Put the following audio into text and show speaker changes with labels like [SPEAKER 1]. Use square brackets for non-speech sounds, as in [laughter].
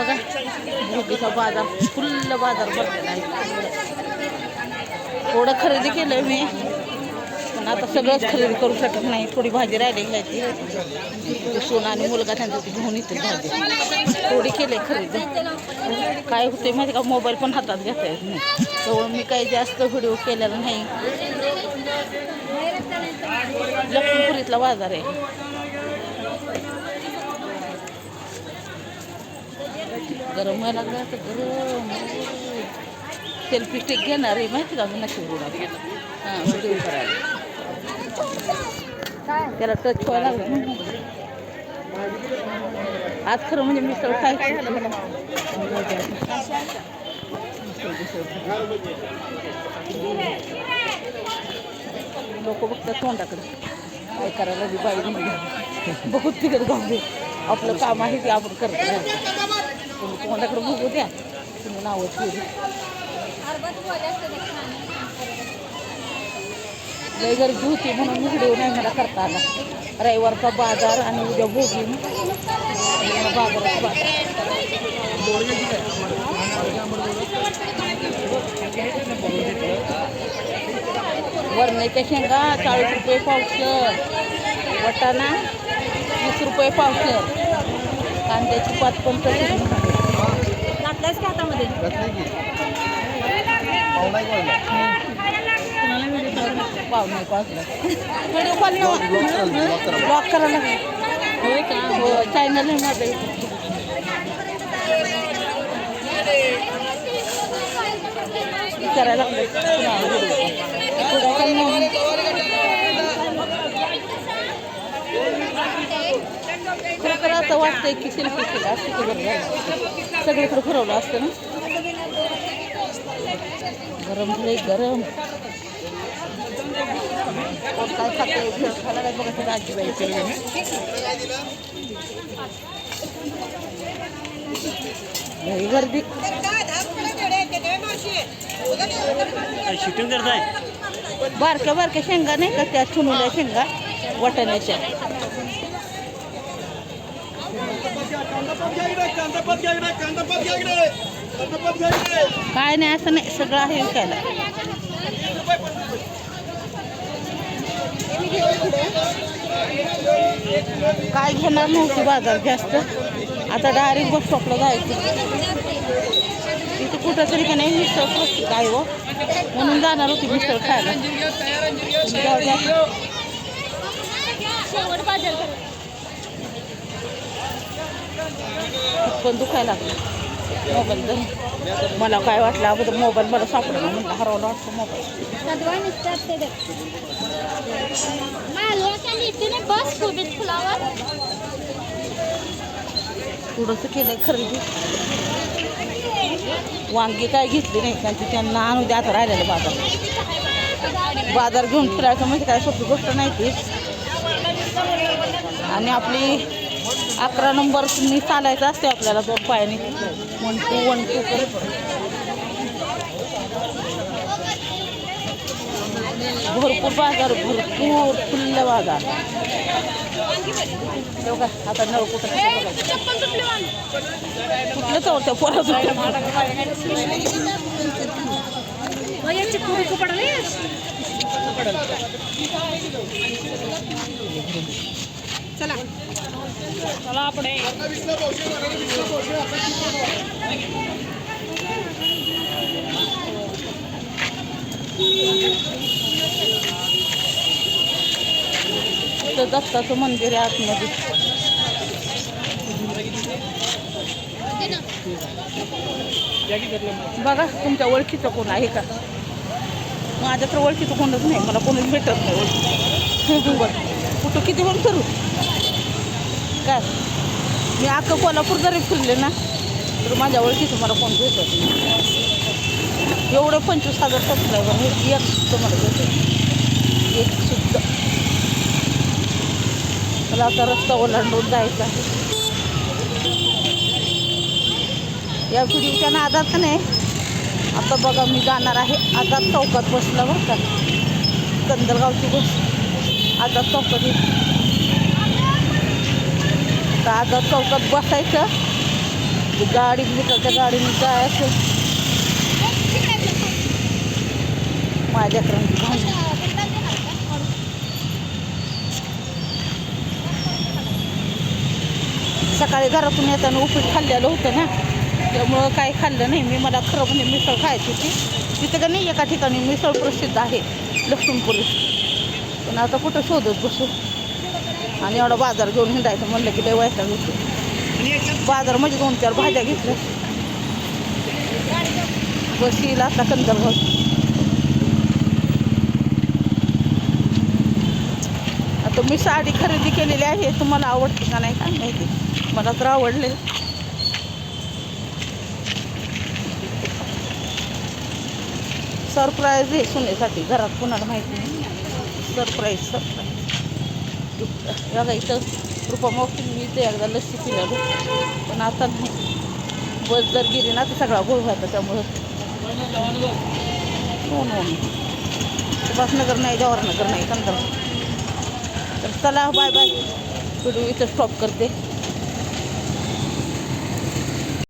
[SPEAKER 1] बघा. भोगीचा बाजार फुल्ल बाजार भरलेला आहे. थोडं खरेदी केलं मी. पण आता सगळंच खरेदी करू शकत नाही. थोडी भाजी राहिली घ्यायची. सोन आणि मुलगा त्यांचा ती घेऊन येते भाजी. थोडी केली खरेदी. काय होते माहिती का? मोबाईल पण हातात घेता येत नाही. त्यामुळे मी काही जास्त व्हिडिओ केलेला नाही. लक्ष्मीपुरीतला बाजार आहे. गरम व्हायला लागलं तर गरम. सेल्फी स्टिक घेणार आहे माहिती का? मी नक्की हां व्हिडिओ करायला त्याला टच व्हायला लागलं. आज खरं म्हणजे मिसळ काय लोक बघतात तोंडाकडे. काय करायला बाई म्हणजे बहुत तिकडे जाऊ दे. आपलं काम आहे ते आपण करतो तोंडाकडे बघू द्या तुम्ही नावं ठेवली लय गर्दी होती म्हणून व्हिडिओ नाही मला करता आला रविवारचा बाजार आणि उद्या भोगी बाजारात बाजार वरण्याच्या शेंगा चाळीस रुपये पावशर वटाणा वीस रुपये पावशर कांद्याची पाच पण तशी घातल्यास का हातामध्ये व्हिडिओ कॉल ब्लॉक करायला होय का हो चॅनल. करायला लागले तर असं वाटतंय की सेल्फी केला असं की बरं झालं. सगळीकडे फिरवलं असतं ना? गरम लई गरम. काय खाते? खायला काय लई गर्दी.
[SPEAKER 2] शूटिंग करताय
[SPEAKER 1] बारक्या बारक्या शेंगा नाही का त्या चुनुल्या शेंगा? वाटाण्याच्या. काय नाही असं नाही. सगळं आहे विकायला काय घेणार नव्हती बाजार जास्त. आता डायरेक्ट बस स्टॉपला जायचं. इथं कुठं तरी का नाही मिसळ स्वस्त आहे हो. म्हणून जाणार होती मिसळ खायला जाऊ द्या. पण दुखायला लागलं. मोबाईल मला काय वाटलं अगोदर मोबाईल मला सापडला म्हणलं हरवला वाटतं मोबाईल. थोडंसं केलं खरेदी. वांगी काय घेतली नाही कारण की त्यांना आणू द्या आता राहिलेलं बाजार. बाजार घेऊन फिरायचं म्हणजे काय सोपी गोष्ट नाही ती. आणि आपली अकरा नंबर चालायचं असते आपल्याला दोन पायाने वन टू वन टू भरपूर बाजार भरपूर फुल्ल बाजार आता नळ कुठं. कुठलं पोराचं
[SPEAKER 3] चला पुढे
[SPEAKER 1] आपण दत्ताचं मंदिर आहे आतमध्ये. बघा तुमच्या ओळखीचं कोण आहे का? माझ्या तर ओळखीचं कोणच नाही मला कोणच भेटत नाही ओळखी [laughs] बरं कुठं किती वर करू काय? मी अख्खं कोल्हापूर जरी फिरले ना तर माझ्या ओळखी मला फोन भेटत एवढं पंचवीस हजार सबस्क्रायबर हे एक सुद्धा मला भेटत एक सुद्धा. मला आता रस्ता ओलांडून जायचा. आहे या व्हिडिओच्या नादात नाही आता बघा मी जाणार आहे आझाद चौकात बसला बरं का? कंदलगावची बस आझाद चौकात आता तर चौकात बसायचं. गाडी तिकडच्या त्या गाडीने काय असेल माझ्या सकाळी घरातून येताना उपीट खाल्लेलं होतं ना. त्यामुळं काही खाल्लं नाही. मी मला खरं म्हणजे मिसळ खायची होती. तिथं का नाही एका ठिकाणी मिसळ प्रसिद्ध आहे लक्ष्मीपुरी. पण आता कुठं शोधत बसू? आणि एवढा बाजार घेऊन हिंडायचं म्हणलं की लय वैताग घेतो बाजार म्हणजे दोन चार भाज्या घेतल्या. बस येईल आता कंदरभाग आता मी साडी खरेदी केलेली आहे तुम्हाला आवडते का नाही काय माहिती. मला तर आवडले. सरप्राईज आहे सुनेसाठी घरात कुणाला माहिती नाही. सरप्राईज सरप्राईज बघा इथं रुपा मोठी मी इथे एकदा लस्सी पिलेलो पण आता नाही. बस जर गेली ना तर सगळा गोळ व्हायचा त्यामुळं. हो नो सुभाषनगर नाही जवाहरनगर नाही कंदर तर चला बाय बाय व्हिडिओ इथं स्टॉप करते.